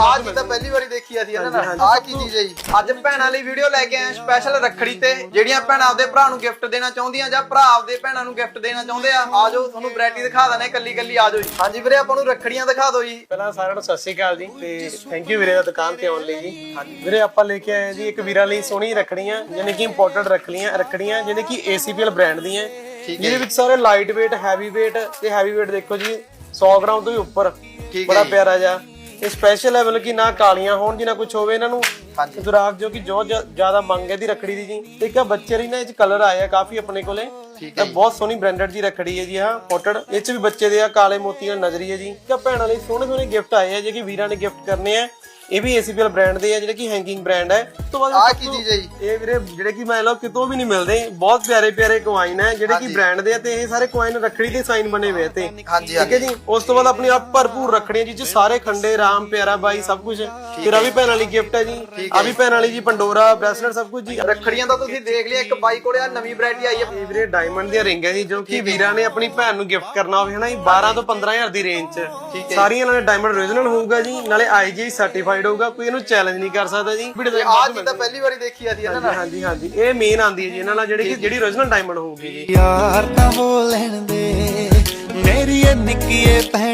ਆ ਚੀਜ਼ ਤਾਂ ਪਹਿਲੀ ਵਾਰੀ ਦੇਖੀ ਅਸੀਂ ਇਹਨਾਂ ਨਾਲ ਆ ਕੀ ਚੀਜ਼ ਹੈ ਜੀ? ਅੱਜ ਭੈਣਾਂ ਲਈ ਵੀਡੀਓ ਲੈ ਕੇ ਆਏ ਸਪੈਸ਼ਲ ਰੱਖੜੀ ਤੇ ਜਿਹੜੀਆਂ ਭੈਣਾਂ ਆਪਦੇ ਭਰਾ ਨੂੰ ਗਿਫਟ ਦੇਣਾ ਚਾਹੁੰਦੀਆਂ ਜਾਂ ਭਰਾ ਆਪਦੇ ਭੈਣਾਂ ਨੂੰ ਗਿਫਟ ਦੇਣਾ ਚਾਹੁੰਦੇ ਆ। ਆ ਜਾਓ ਤੁਹਾਨੂੰ ਵੈਰਾਈਟੀ ਦਿਖਾ ਦਨੇ ਕੱਲੀ ਕੱਲੀ ਆ ਜਾਓ ਜੀ। ਹਾਂਜੀ ਵੀਰੇ ਆਪਾਂ ਨੂੰ ਰੱਖੜੀਆਂ ਦਿਖਾ ਦਿਓ ਜੀ। ਪਹਿਲਾਂ ਸਾਰਿਆਂ ਨੂੰ ਸਤਿ ਸ਼੍ਰੀ ਅਕਾਲ ਜੀ ਤੇ ਥੈਂਕ ਯੂ ਵੀਰੇ ਦਾ ਦੁਕਾਨ ਤੇ ਆਉਣ ਲਈ ਜੀ। ਵੀਰੇ ਆਪਾਂ ਲੈ ਕੇ ਆਏ ਜੀ ਇੱਕ ਵੀਰਾਂ ਲਈ ਸੋਹਣੀ ਰੱਖੜੀਆਂ ਯਾਨੀ ਕਿ ਇੰਪੋਰਟਡ ਰੱਖੜੀਆਂ ਰੱਖੜੀਆਂ ਜਿਹਨੇ ਕਿ ACPL ਬ੍ਰਾਂਡ ਦੀਆਂ। ਠੀਕ ਜਿਹਦੇ ਵਿੱਚ ਸਾਰੇ ਲਾਈਟ weight ਹੈਵੀ weight ਤੇ ਹੈਵੀ weight ਦੇਖੋ ਜੀ 100 ਗ੍ਰਾਮ ਤੋਂ ਵੀ ਉੱਪਰ। ਠੀਕ ਬੜਾ ਹੈ ਜੀ। ਪਿਆਰਾ ਜਿਹਾ। ਇਹ ਸਪੈਸ਼ਲ ਹੈ ਮਤਲਬ ਕਿ ਨਾ ਕਾਲੀਆਂ ਹੋਣ ਜਿਨਾ ਕੁਝ ਹੋਵੇ ਇਹਨਾਂ ਨੂੰ। ਹਾਂਜੀ। ਦੁਰਾਗ ਜੋ ਕਿ ਜੋ ਜ- ਜ਼ਿਆਦਾ ਮੰਗ ਹੈ ਦੀ ਰੱਖੜੀ ਦੀ ਜੀ। ਤੇ ਇੱਕ ਆਹ ਬੱਚੇ ਲਈ ਨਾ ਇਹ ਚ ਕਲਰ ਆਇਆ ਕਾਫੀ ਆਪਣੇ ਕੋਲੇ। ਠੀਕ ਹੈ ਬਹੁਤ ਸੋਹਣੀ ਬ੍ਰਾਂਡਡ ਦੀ ਰੱਖੜੀ ਹੈ ਜੀ ਆਹ ਪੋਟਡ ਇਹ ਚ ਵੀ ਬੱਚੇ ਦੇ ਆ ਕਾਲੇ ਮੋਤੀਆਂ ਨਜ਼ਰੀ ਹੈ ਜੀ ਕਿ ਭੈਣਾਂ ਲਈ ਸੋਹਣੇ ਸੋਹਣੇ ਗਿਫਟ ਆਏ ਆ ਜੇ ਕਿ ਵੀਰਾਂ ਨੇ ਗਿਫਟ ਕਰਨੇ ਆ। ਇਹ ਵੀ ACPL ਬ੍ਰਾਂਡ ਦੇ ਆ ਜਿਹੜੇ ਕਿ ਹੈਂਗਿੰਗ ਬ੍ਰਾਂਡ ਹੈ ਤੋਂ ਬਾਅਦ ਆ ਕੀ ਚੀਜ਼ ਹੈ ਜੀ? ਇਹ ਵੀਰੇ ਜਿਹੜੇ ਕਿ ਮੈਂ ਲੋ ਕਿਤੋਂ ਵੀ ਨਹੀਂ ਮਿਲਦੇ। ਬਹੁਤ ਪਿਆਰੇ ਪਿਆਰੇ ਕੁਆਇਨ ਹੈ ਜਿਹੜੇ ਕਿ ਬ੍ਰਾਂਡ ਦੇ ਆ ਤੇ ਇਹ ਸਾਰੇ ਕੁਆਇਨ ਰੱਖੜੀ ਦੇ ਸਾਈਨ ਬਣੇ ਹੋਏ ਤੇ। ਹਾਂਜੀ ਠੀਕ ਹੈ ਜੀ? ਉਸ ਤੋਂ ਬਾਅਦ ਆਪਣੀ ਆਪ ਭਰਪੂਰ ਰੱਖੜੀਆਂ ਜੀ ਚ ਸਾਰੇ ਖੰਡੇ ਰਾਮ ਪਿਆਰਾ ਬਾਈ ਸਭ ਕੁਝ ਫਿਰ ਆ ਵੀ ਭੈਣਾਂ ਲਈ ਗਿਫਟ ਹੈ ਜੀ। ਆ ਵੀ ਭੈਣਾਂ ਲਈ ਜੀ ਪੰਡੋਰਾ ਬ੍ਰੈਸਲੇਟ ਸਭ ਕੁਝ ਜੀ। ਰੱਖੜੀਆਂ ਤਾਂ ਤੁਸੀਂ ਦੇਖ ਲਿਆ ਇੱਕ ਬਾਈ ਕੋਲੇ ਆ ਨਵੀਂ ਵੈਰਾਈਟੀ ਆਈ ਹੈ। ਇਹ ਵੀਰੇ ਡਾਇਮੰਡ ਦੀਆਂ ਰਿੰਗ ਹੈ ਜੀ ਜੋ ਕਿ ਵੀਰਾਂ ਨੇ ਆਪਣੀ ਭੈਣ ਨੂੰ ਗਿਫਟ ਕਰਨਾ ਹੋਵੇ ਹਨਾ ਜੀ 12 ਤੋਂ 15000 ਦੀ ਰੇਂਜ ਚ। ਸਾਰੀਆਂ ਨਾਲੇ ਡਾਇਮੰਡ ਓਰੀਜਨਲ ਹੋਊਗਾ ਜੀ ਨਾਲੇ ਆਈਜੀ ਸਰਟੀਫਾਈਡ ਹੋਊਗਾ ਕੋਈ ਇਹਨੂੰ ਚੈਲੰਜ ਨਹੀਂ ਕਰ ਸਕਦਾ ਜੀ। ਆ ਤਾਂ ਪਹਿਲੀ ਵਾਰੀ ਦੇਖੀ ਅਸੀਂ ਇਹਨਾਂ ਨਾਲ। ਹਾਂਜੀ ਹਾਂਜੀ। ਇਹ ਮੇਨ ਆਂਦੀ ਹੈ ਜੀ ਇਹਨਾਂ ਨਾਲ ਜਿਹੜੀ ਕਿ ਜਿਹੜੀ ਓਰੀਜਨਲ ਡਾਇਮੰਡ ਹੋਊਗੀ ਜੀ। ਯਾਰ ਤਾਂ ਹੋ ਲੈਣ ਦੇ ਮੇਰੀ ਇਹ ਨਿੱਕੀਏ ਭੈਣੇ